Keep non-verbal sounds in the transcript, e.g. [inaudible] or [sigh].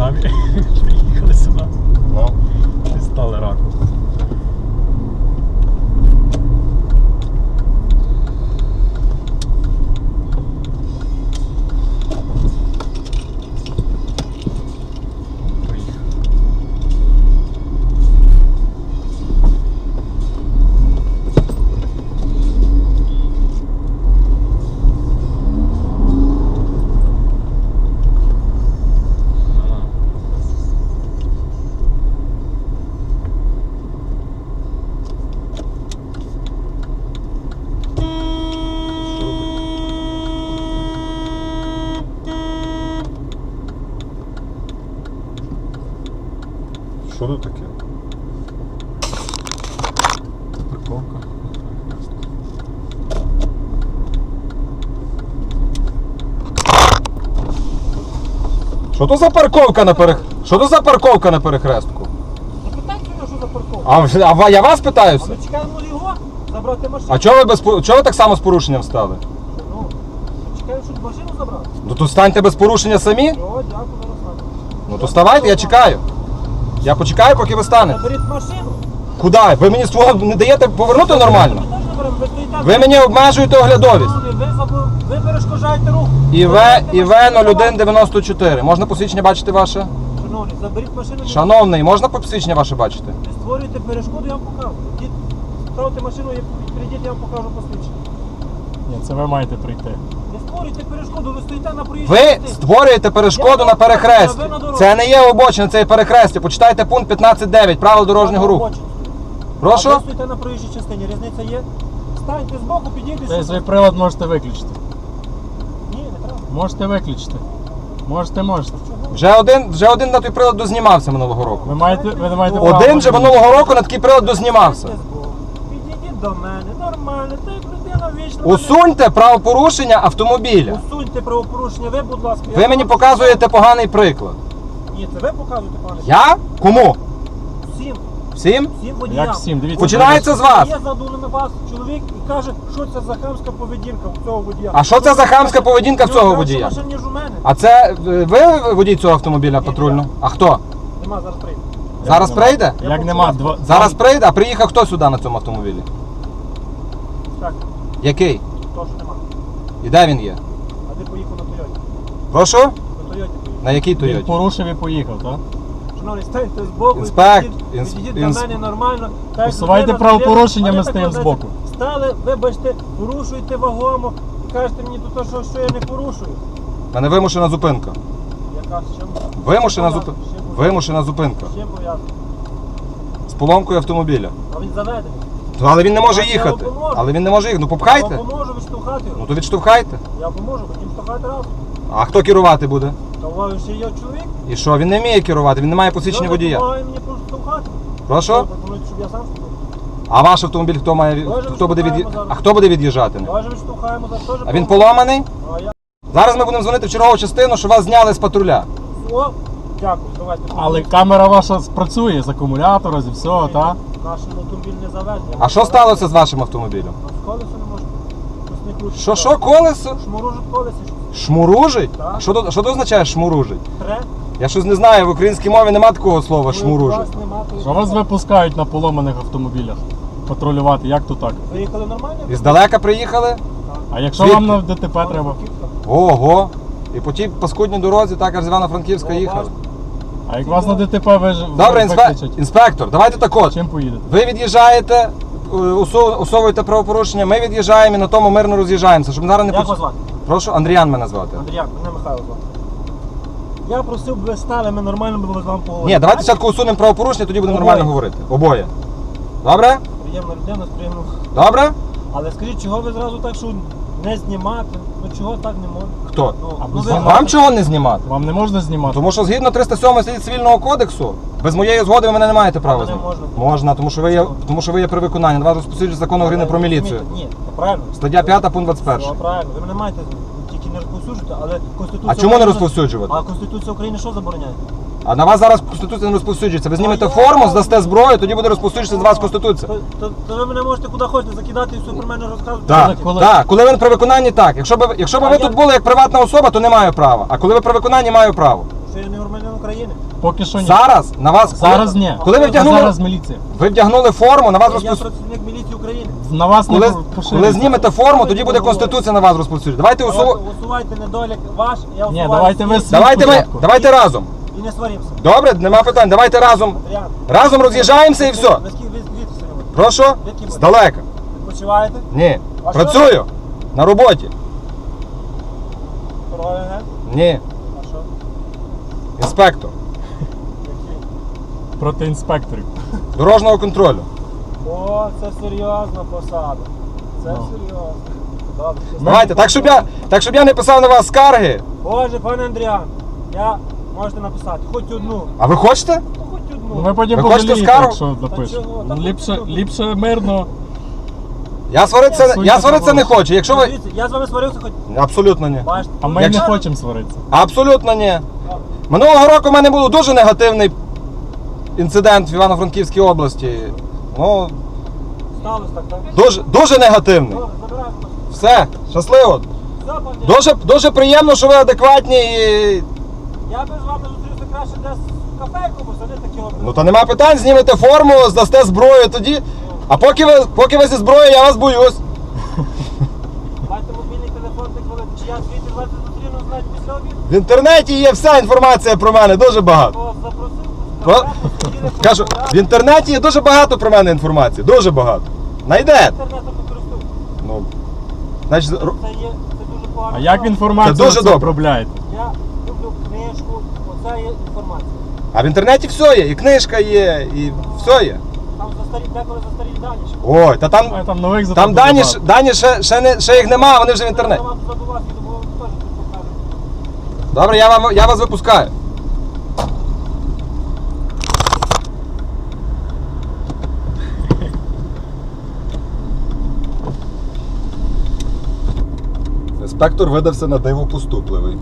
самі [laughs] приїхали сюди Ну. і стали раком. Поїхали. Ага. Що тут таке? Парковка. Що то за парковка на перех... Що то за парковка на перехрестку? Запитайте мене, що за парковка. А, а ва- я вас питаюся? Ми чекаємо його забрати машину. А чого ви без по- чого ви так само з порушенням стали? Ну, чекаємо, щоб машину забрати. Ну то станьте без порушення самі. О, дякую, Ярослав. Ну то вставайте, я чекаю. Я почекаю, поки ви станете. Заберіть машину. Куди? Ви мені свого не даєте повернути нормально? Ви. Ви мені обмежуєте оглядовість. Ви, ви перешкоджаєте рух. ІВ, ІВ машину, 0194. Можна посвідчення бачити ваше? Шановні, заберіть машину. Шановний, можна посвідчення ваше бачити? Не створюйте перешкоду, я вам покажу. Ставте машину, прийдіть, я вам покажу посвідчення. Ні, це ви маєте прийти. Не створюйте перешкоду, ви стоїте на проїжджій Ви частині. створюєте перешкоду на перехресті. Це не є обочина, це є перехрестя. Почитайте пункт 15.9 правил дорожнього руху. Робочий. Прошу? А ви стоїте на проїжджій частині, різниця є? Станьте збоку, підійдіть. Цей свій прилад можете виключити. Ні, не треба. Можете виключити. Можете, можете. Вже один, вже один на той прилад дознімався минулого року. Ви маєте, ви не маєте права. Один же минулого року на такий прилад дознімався. До мене, нормально, як людина вічно. Усуньте правопорушення автомобіля. Усуньте правопорушення, ви, будь ласка. я Ви мені вам- показуєте поганий приклад. Ні, це ви показуєте, пане. Я? Кому? Всім, Всім? всім водіям. Як всім, дивіться. Починається з вас. Є задули на вас чоловік і каже, що це за хамська поведінка у цього водія. А що це за хамська поведінка в нього цього краще водія? машин, ніж у мене. А це е, ви водій цього автомобіля патрульного? А хто? Нема, зараз прийде. Зараз прийде? Як нема два. Зараз прийде, а приїхав хто сюди на цьому автомобілі? Так, Який? то що нема. І де він є? А ти поїхав на Тойоті. Прошу? На Тойоті поїхав. На якій Він Тойоті? порушив і поїхав, так? Шановні, станьте збоку, Інспект- підійдіть, інс- підійдіть інс- до мене нормально. Так, Усувайте людина правопорушення, ми а стоїмо так збоку. Стали, вибачте, порушуєте вагомо і кажете мені тут, що, що я не порушую. У мене вимушена зупинка. Яка з чим? Вимушена зупинка. Вимушена зупинка. З чим пов'язано? З поломкою автомобіля. А він заведений. Ну, Але він не може їхати. Але він не може їхати. Ну Я попхайте. вам поможу відштовхати Ну то відштовхайте. Я поможу, хотім штовхати разом. А хто керувати буде? Та у вас ще є чоловік. І що? Він не вміє керувати, він не має посвідчення водія. Допомагає мені поштовхати. Прошу? Щоб я сам штовхав. А ваш автомобіль хто має від- хто буде від... відштовхаємо. А хто буде від'їжджати? Давай же відштовхаємо за теж. А він а я... Зараз ми будемо дзвонити в чергову частину, що вас зняли з патруля. О, дякую, давайте. Але камера ваша спрацює з акумулятора, зі всього, так? Наш автомобіль не заведений. А що сталося з вашим автомобілем? З колеса не можна. Щось не крутить. Що, що, колесо? Шмуружить колесо. Шмуружить? Так. А що то, що то означає шмуружить? Тре. Я щось не знаю, в українській мові нема такого слова Ну, шмуружить. вас нема, то Що вас випускають на поломаних автомобілях? Патрулювати, як то так? Виїхали нормально? І здалека приїхали? А якщо Звідки? вам на ДТП треба? Ого. І по тій паскудній дорозі, так аж з Івано-Франківська їхали. А як вас на ДТП ви ж Добре, інспе... викличуть? інспектор, давайте так от. Чим поїдете? Ви від'їжджаєте, е, усу- усовуєте правопорушення, ми від'їжджаємо і на тому мирно роз'їжджаємося, щоб зараз не Як поч- вас звати? Прошу, Андріан мене звати. Андріяк, мене Михайло звати. Я просив би ви стали, ми нормально будемо з вами поговорити. Ні, давайте спочатку усунемо правопорушення, тоді будемо нормально говорити. Обоє. Добре? Приємна людина, з приємним. Добре? Але скажіть, чого ви зразу так, що не знімати? Ну чого так не можна? Хто? Ну, А ну, ви- Вам чого не знімати? Вам не можна знімати? Тому що згідно 307 слід цивільного кодексу, без моєї згоди ви мене не маєте права мене знімати. можна. Можна, тому що ви є, тому що ви є при виконанні. На вас розпосуджує закон України про міліцію. Ні, це правильно. Стаття 5, пункт Все 21. правильно. Ви мене маєте тільки не розповсюджувати, але Конституція А чому не України- розповсюджувати? А Конституція України що забороняє? А на вас зараз Конституція не розповсюджується. Ви знімете форму, здасте зброю, тоді буде розповсюджуватися з вас Конституція. То, то, то ви мене можете куди хочете закидати і все про мене розказувати. Так, коли- так, коли ви при виконанні так. Якщо б якщо б ви я- тут були як приватна особа, то не маю права. А коли ви при виконанні, маю право. Що я не громадянин України? Поки що ні. Зараз на вас Зараз ні. Коли ви А вдягнули, зараз міліція. ви вдягнули форму, на вас Я працівник міліції України. На вас коли, не коли знімете форму, тоді буде конституція на вас розповсюджена. Давайте усу... Усувайте недолік ваш, я Ні, давайте ви свій Давайте ми спочатку. давайте разом. І не сваримося. Добре, нема питань. Давайте разом. Адріан. Разом роз'їжджаємося і все. Ви скільки ви? Прошу? Здалека. Відпочиваєте? Ні. А Працюю. На роботі. Торговий агент? Ні. А що? Інспектор. Який? Проти інспекторів. Дорожнього контролю. О, це серйозна посада. Це Ну. серйозно. Добре. Давайте, так щоб я, так щоб я не писав на вас скарги. Боже, пане Андріан, я можете написати хоч одну. А ви хочете? Ну хоч одну. Ну ви потім Ви хочете пожалієте, скаргу? якщо напишете. чого? Ну, Ліпше, ліпше мирно. Я сваритися, Суйте я сваритися не хочу. Якщо ви. Дивіться, я з вами сварився хоч. Абсолютно ні. Бачите? А ми Якщо- не хочемо сваритися. Абсолютно ні. Минулого року в мене був дуже негативний інцидент в Івано-Франківській області. Ну, Сталося так, так? дуже, дуже негативний. Добре, забираємо. Все, щасливо. Дуже, дуже приємно, що ви адекватні і. Я би з вами зустрівся краще десь в кафейку, бо такі образи. Ну то нема питань, знімете форму, здасте зброю тоді. А поки ви, поки ви зі зброєю, я вас боюсь. Дайте мобільний телефон, так коли чи я звідти вас зустріну, знаєте, після обіду. В інтернеті є вся інформація про мене, дуже багато. Кого запросив? Про- конкретно сиділи, Кажу, поговорили. в інтернеті є дуже багато про мене інформації, дуже багато. Найдете. Інтернетом покористуюсь. Ну, значить, р- Це є, це дуже погано. А як інформацію Це дуже добре. обробляєте? Я книжку, оце є інформація. а в інтернеті все є, і книжка є, і все є. Там застарі, деколи застарі дані. ще. Ой, та А там, там нових зато там дані, ж- дані ще, ще, не, ще їх нема, вони вже в інтернеті. Теж тут. Добре, я, вам, я вас випускаю. Інспектор видався на диво поступливий.